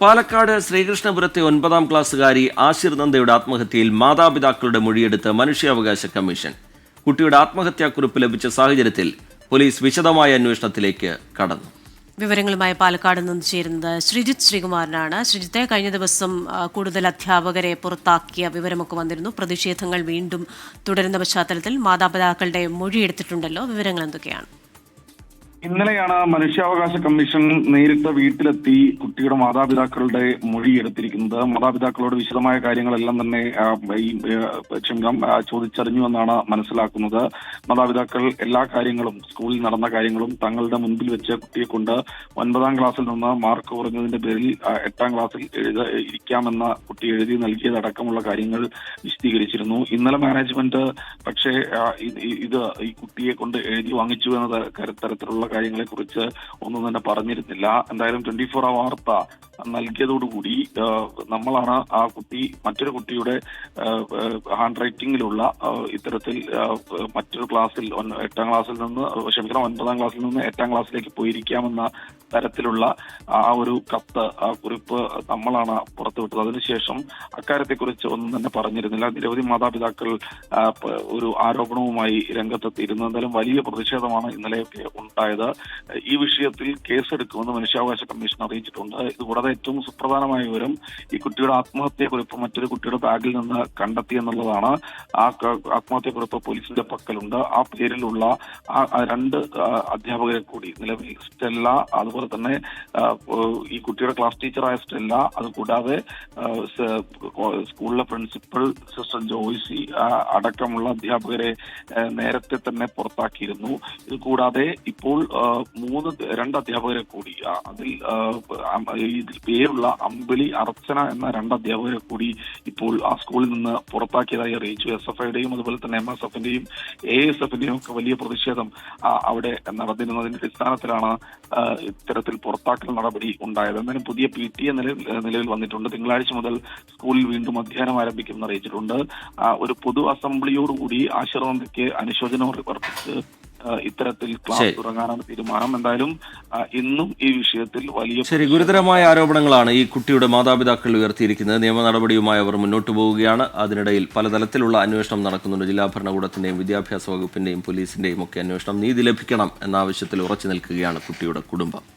പാലക്കാട് ശ്രീകൃഷ്ണപുരത്തെ ഒൻപതാം ക്ലാസ്സുകാരി ആശിർ നന്ദയുടെ ആത്മഹത്യയിൽ മാതാപിതാക്കളുടെ മൊഴിയെടുത്ത് മനുഷ്യാവകാശ കമ്മീഷൻ. കുട്ടിയുടെ ആത്മഹത്യാക്കുറിപ്പ് ലഭിച്ച സാഹചര്യത്തിൽ പോലീസ് വിശദമായ അന്വേഷണത്തിലേക്ക് കടന്നു. വിവരങ്ങളുമായി പാലക്കാട് നിന്ന് ചേരുന്നത് ശ്രീജിത്ത് ശ്രീകുമാരനാണ് ശ്രീജിത്തെ കഴിഞ്ഞ ദിവസം കൂടുതൽ അധ്യാപകരെ പുറത്താക്കിയ വിവരമൊക്കെ വന്നിരുന്നു. പ്രതിഷേധങ്ങൾ വീണ്ടും തുടരുന്ന പശ്ചാത്തലത്തിൽ മാതാപിതാക്കളുടെ മൊഴിയെടുത്തിട്ടുണ്ടല്ലോ. വിവരങ്ങൾ എന്തൊക്കെയാണ്? ഇന്നലെയാണ് മനുഷ്യാവകാശ കമ്മീഷൻ നേരിട്ട് വീട്ടിലെത്തി കുട്ടിയുടെ മാതാപിതാക്കളുടെ മൊഴി എടുത്തിരിക്കുന്നത്. മാതാപിതാക്കളോട് വിശദമായ കാര്യങ്ങളെല്ലാം തന്നെ ഈ ചോദിച്ചറിഞ്ഞു എന്നാണ് മനസ്സിലാക്കുന്നത്. മാതാപിതാക്കൾ എല്ലാ കാര്യങ്ങളും സ്കൂളിൽ നടന്ന കാര്യങ്ങളും തങ്ങളുടെ മുൻപിൽ വെച്ച് കുട്ടിയെ കൊണ്ട് ഒൻപതാം ക്ലാസ്സിൽ നിന്ന് മാർക്ക് കുറഞ്ഞതിന്റെ പേരിൽ എട്ടാം ക്ലാസ്സിൽ എഴുത ഇരിക്കാമെന്ന കുട്ടി എഴുതി നൽകിയതടക്കമുള്ള കാര്യങ്ങൾ വിശദീകരിച്ചിരുന്നു. ഇന്നലെ മാനേജ്മെന്റ് പക്ഷേ ഇത് ഈ കുട്ടിയെ കൊണ്ട് എഴുതി വാങ്ങിച്ചു എന്ന തരത്തിലുള്ള കാര്യങ്ങളെ കുറിച്ച് ഒന്നും തന്നെ പറഞ്ഞിരുന്നില്ല. എന്തായാലും ട്വന്റി ഫോർ ആ വാർത്ത നൽകിയതോടുകൂടി നമ്മളാണ് ആ കുട്ടി മറ്റൊരു കുട്ടിയുടെ ഹാൻഡ് റൈറ്റിംഗിലുള്ള ഇത്തരത്തിൽ മറ്റൊരു ക്ലാസ്സിൽ എട്ടാം ക്ലാസ്സിൽ നിന്ന് ക്ഷമിക്കണം ഒൻപതാം ക്ലാസ്സിൽ നിന്ന് എട്ടാം ക്ലാസ്സിലേക്ക് പോയിരിക്കാമെന്ന തരത്തിലുള്ള ആ ഒരു കത്ത് ആ കുറിപ്പ് നമ്മളാണ് പുറത്തുവിട്ടത് അതിനുശേഷം അക്കാര്യത്തെക്കുറിച്ച് ഒന്നും തന്നെ പറഞ്ഞിരുന്നില്ല. നിരവധി മാതാപിതാക്കൾ ഒരു ആരോപണവുമായി രംഗത്തെത്തിയിരുന്നു. എന്തായാലും വലിയ പ്രതിഷേധമാണ് ഇന്നലെയൊക്കെ ഉണ്ടായത്. ഈ വിഷയത്തിൽ കേസെടുക്കുമെന്ന് മനുഷ്യാവകാശ കമ്മീഷൻ അറിയിച്ചിട്ടുണ്ട്. ഇതുകൂടാതെ ഏറ്റവും സുപ്രധാനമായ വിവരം ഈ കുട്ടിയുടെ ആത്മഹത്യക്കുറിപ്പ് മറ്റൊരു കുട്ടിയുടെ ബാഗിൽ നിന്ന് കണ്ടെത്തി എന്നുള്ളതാണ്. ആ ആത്മഹത്യക്കുറിപ്പ് പോലീസിന്റെ പക്കലുണ്ട്. ആ പേരിലുള്ള ആ രണ്ട് അധ്യാപകരെ കൂടി നിലവിൽ സ്റ്റെല്ല അതുപോലെ തന്നെ ഈ കുട്ടിയുടെ ക്ലാസ് ടീച്ചറായ സ്റ്റെല്ല അതുകൂടാതെ കൂടാതെ സ്കൂളിലെ പ്രിൻസിപ്പൽ സിസ്റ്റർ ജോയ്സി അടക്കമുള്ള അധ്യാപകരെ നേരത്തെ തന്നെ പുറത്താക്കിയിരുന്നു. ഇത് കൂടാതെ ഇപ്പോൾ മൂന്ന് രണ്ട് അധ്യാപകരെ കൂടി അതിൽ പേരുള്ള അമ്പിളി അർച്ചന എന്ന രണ്ട് അധ്യാപകരെ കൂടി ഇപ്പോൾ ആ സ്കൂളിൽ നിന്ന് പുറത്താക്കിയതായി അറിയിച്ചു. എസ് എഫ് ഐയുടെയും അതുപോലെ തന്നെ എം എസ് എഫിന്റെയും എ എസ് എഫിന്റെയും ഒക്കെ വലിയ പ്രതിഷേധം അവിടെ നടന്നിരുന്നതിന്റെ അടിസ്ഥാനത്തിലാണ് ഇത്തരത്തിൽ പുറത്താക്കൽ നടപടി ഉണ്ടായത്. എന്നാലും പുതിയ പി ടി എ നിലവിൽ വന്നിട്ടുണ്ട്. തിങ്കളാഴ്ച മുതൽ സ്കൂളിൽ വീണ്ടും അധ്യയനം ആരംഭിക്കുമെന്ന് അറിയിച്ചിട്ടുണ്ട്. ഒരു പൊതു അസംബ്ലിയോടുകൂടി ആശീർവാദയ്ക്ക് അനുശോചനം അർപ്പിച്ച് ഇത്തരത്തിൽ ക്ലാസ്. തുടങ്ങാനാണ് തീരുമാനം. എന്തായാലും ഇന്നും ഈ വിഷയത്തിൽ വലിയ ശരി ഗുരുതരമായ ആരോപണങ്ങളാണ് ഈ കുട്ടിയുടെ മാതാപിതാക്കൾ ഉയർത്തിയിരിക്കുന്നത്. നിയമ നടപടിയുമായി അവർ മുന്നോട്ട് പോവുകയാണ്. അതിനിടയിൽ പലതരത്തിലുള്ള അന്വേഷണം നടക്കുന്നുണ്ട്. ജില്ലാ ഭരണകൂടത്തിന്റെയും വിദ്യാഭ്യാസ വകുപ്പിന്റെയും പോലീസിന്റെയും ഒക്കെ അന്വേഷണം നീതി ലഭിക്കണം എന്ന ആവശ്യത്തിൽ ഉറച്ചു നിൽക്കുകയാണ് കുട്ടിയുടെ കുടുംബം.